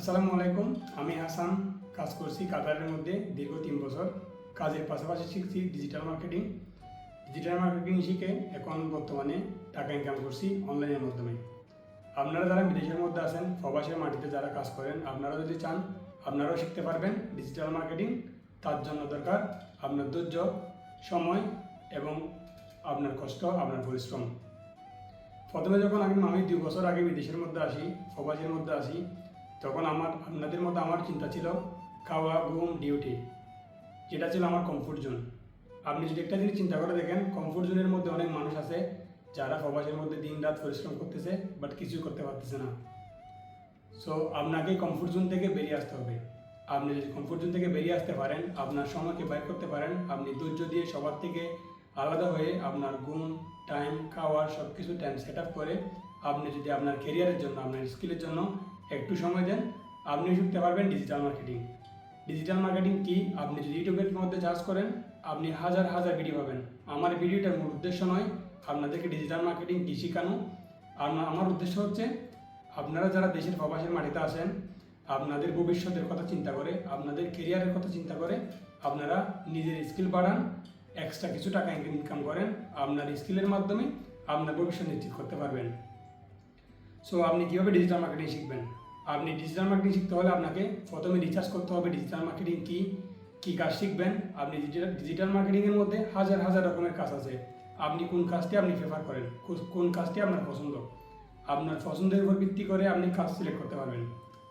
আসসালামু আলাইকুম। আমি হাসান, কাজ করছি কাতারের মধ্যে দীর্ঘ তিন বছর। কাজের পাশাপাশি শিখছি ডিজিটাল মার্কেটিং ডিজিটাল মার্কেটিং শিখে এখন বর্তমানে টাকা ইনকাম করছি অনলাইনের মাধ্যমে। আপনারা যারা বিদেশের মধ্যে আছেন, প্রবাসের মাটিতে যারা কাজ করেন, আপনারা যদি চান, আপনারাও শিখতে পারবেন ডিজিটাল মার্কেটিং তার জন্য দরকার আপনার ধৈর্য, সময় এবং আপনার কষ্ট, আপনার পরিশ্রম। প্রথমে যখন আমি আমি দুই বছর আগে বিদেশের মধ্যে আসি, প্রবাসের মধ্যে আসি তখন আমার, আপনাদের মতো আমার চিন্তা ছিল খাওয়া, ঘুম ডিউটি যেটা ছিল আমার কমফোর্ট জোন আপনি যদি একটা জিনিস চিন্তা করে দেখেন কমফোর্ট জোনের মধ্যে অনেক মানুষ আছে যারা প্রবাসের মধ্যে দিন রাত পরিশ্রম করতেছে বাট কিছুই করতে পারতেছে না। সো আপনাকে কমফোর্ট জোন থেকে বেরিয়ে আসতে হবে। আপনি যদি কমফোর্ট জোন থেকে বেরিয়ে আসতে পারেন, আপনার সময়কে বাইর করতে পারেন, আপনি ধৈর্য দিয়ে সবার থেকে আলাদা হয়ে আপনার ঘুম টাইম খাওয়ার সব কিছু টাইম সেট আপ করে আপনি যদি আপনার কেরিয়ারের জন্য, আপনার স্কিলের জন্য একটু সময় দেন, আপনি শিখতে পারবেন ডিজিটাল মার্কেটিং ডিজিটাল মার্কেটিং কি? আপনি যদি ইউটিউবের মধ্যে চার্জ করেন, আপনি হাজার হাজার ভিডিও পাবেন। আমার ভিডিওটার মূল উদ্দেশ্য নয় আপনাদেরকে ডিজিটাল মার্কেটিং কি শেখানো। আমার উদ্দেশ্য হচ্ছে, আপনারা যারা দেশের প্রবাসের মাটিতে আসেন আপনাদের ভবিষ্যতের কথা চিন্তা করে, আপনাদের কেরিয়ারের কথা চিন্তা করে, আপনারা নিজের স্কিল বাড়ান এক্সট্রা কিছু টাকা ইনকাম করেন, আপনার স্কিলের মাধ্যমে আপনার ভবিষ্যৎ নিশ্চিত করতে পারবেন। সো আপনি কীভাবে ডিজিটাল মার্কেটিং শিখবেন? আপনি ডিজিটাল মার্কেটিং শিখতে হলে আপনাকে প্রথমে রিসার্চ করতে হবে ডিজিটাল মার্কেটিং কী কী কাজ শিখবেন। আপনি ডিজিটাল ডিজিটাল মার্কেটিংয়ের মধ্যে হাজার হাজার রকমের কাজ আছে। আপনি কোন কাজটি আপনি প্রেফার করেন, কোন- কাজটি আপনার পছন্দ। আপনার পছন্দের উপর ভিত্তি করে আপনি কাজ সিলেক্ট করতে পারবেন।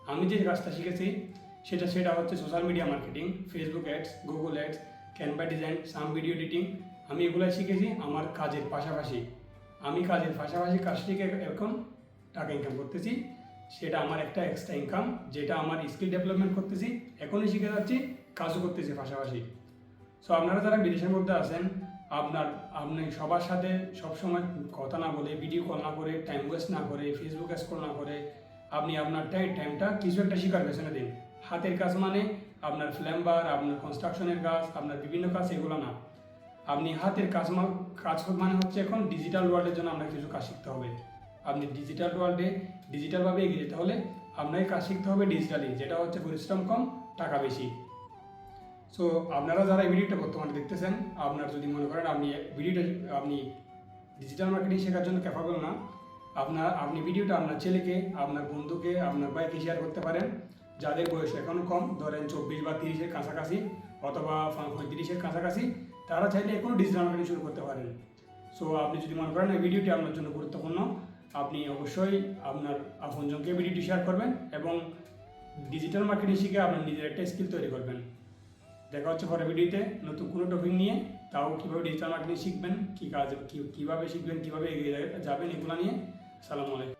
আমি যে কাজটা শিখেছি, সেটা সেটা হচ্ছে social media marketing Facebook ads Google ads Canva design some video editing আমি এগুলো শিখেছি আমার কাজের পাশাপাশি। আমি কাজের পাশাপাশি কাজ শিখে এখন টাকা ইনকাম করতেছি। সেটা আমার একটা এক্সট্রা ইনকাম যেটা আমার স্কিল ডেভেলপমেন্ট করতেছি, এখনই শিখে যাচ্ছি, কাজও করতেছি পাশাপাশি। সো আপনারা যারা বিদেশের মধ্যে আছেন আপনার, আপনি সবার সাথে সবসময় কথা না বলে ভিডিও কল না করে টাইম ওয়েস্ট না করে ফেসবুক স্কোল না করে, আপনি আপনার টাইম টাইমটা কিছু একটা শিকার পেছনে দিন। হাতের কাজ মানে আপনার ফ্ল্যাম্বার আপনার কনস্ট্রাকশনের কাজ, আপনার বিভিন্ন কাজ, এগুলো না। আপনি হাতের কাজ কাজ মানে হচ্ছে এখন ডিজিটাল ওয়ার্ল্ডের জন্য আপনাকে কিছু কাজ শিখতে হবে। আপনি ডিজিটাল ওয়ার্ল্ডে ডিজিটালভাবে এগিয়ে যেতে হলে আপনাকে কাজ শিখতে হবে ডিজিটালি যেটা হচ্ছে পরিশ্রম কম, টাকা বেশি। সো আপনারা যারা এই ভিডিওটা বর্তমানে দেখতেছেন, আপনার যদি মনে করেন আপনি ভিডিওটা আপনি ডিজিটাল মার্কেটিং শেখার জন্য ক্যাপাবল না, আপনার, আপনি ভিডিওটা আপনার ছেলেকে, আপনার বন্ধুকে, আপনার ভাইকে শেয়ার করতে পারেন, যাদের বয়স এখনও কম, ধরেন চব্বিশ বা তিরিশের কাছাকাছি অথবা পঁয়ত্রিশের কাছাকাছি, তারা চাইলে এখনও ডিজিটাল মার্কেটিং শুরু করতে পারেন। সো আপনি যদি মনে করেন এই ভিডিওটি আপনার জন্য গুরুত্বপূর্ণ আপনি অবশ্যই আপনার আপনজনকে ভিডিওটি শেয়ার করবেন এবং ডিজিটাল মার্কেটিং শিখে আপনার নিজের একটা স্কিল তৈরি করবেন। দেখা হচ্ছে পরের ভিডিওতে নতুন কোনো টপিক নিয়ে, তাও কীভাবে ডিজিটাল মার্কেটিং শিখবেন, কী কাজ, কী- কীভাবে শিখবেন, কীভাবে এগিয়ে যাবেন, এগুলো নিয়ে। সালাম আলাইকুম।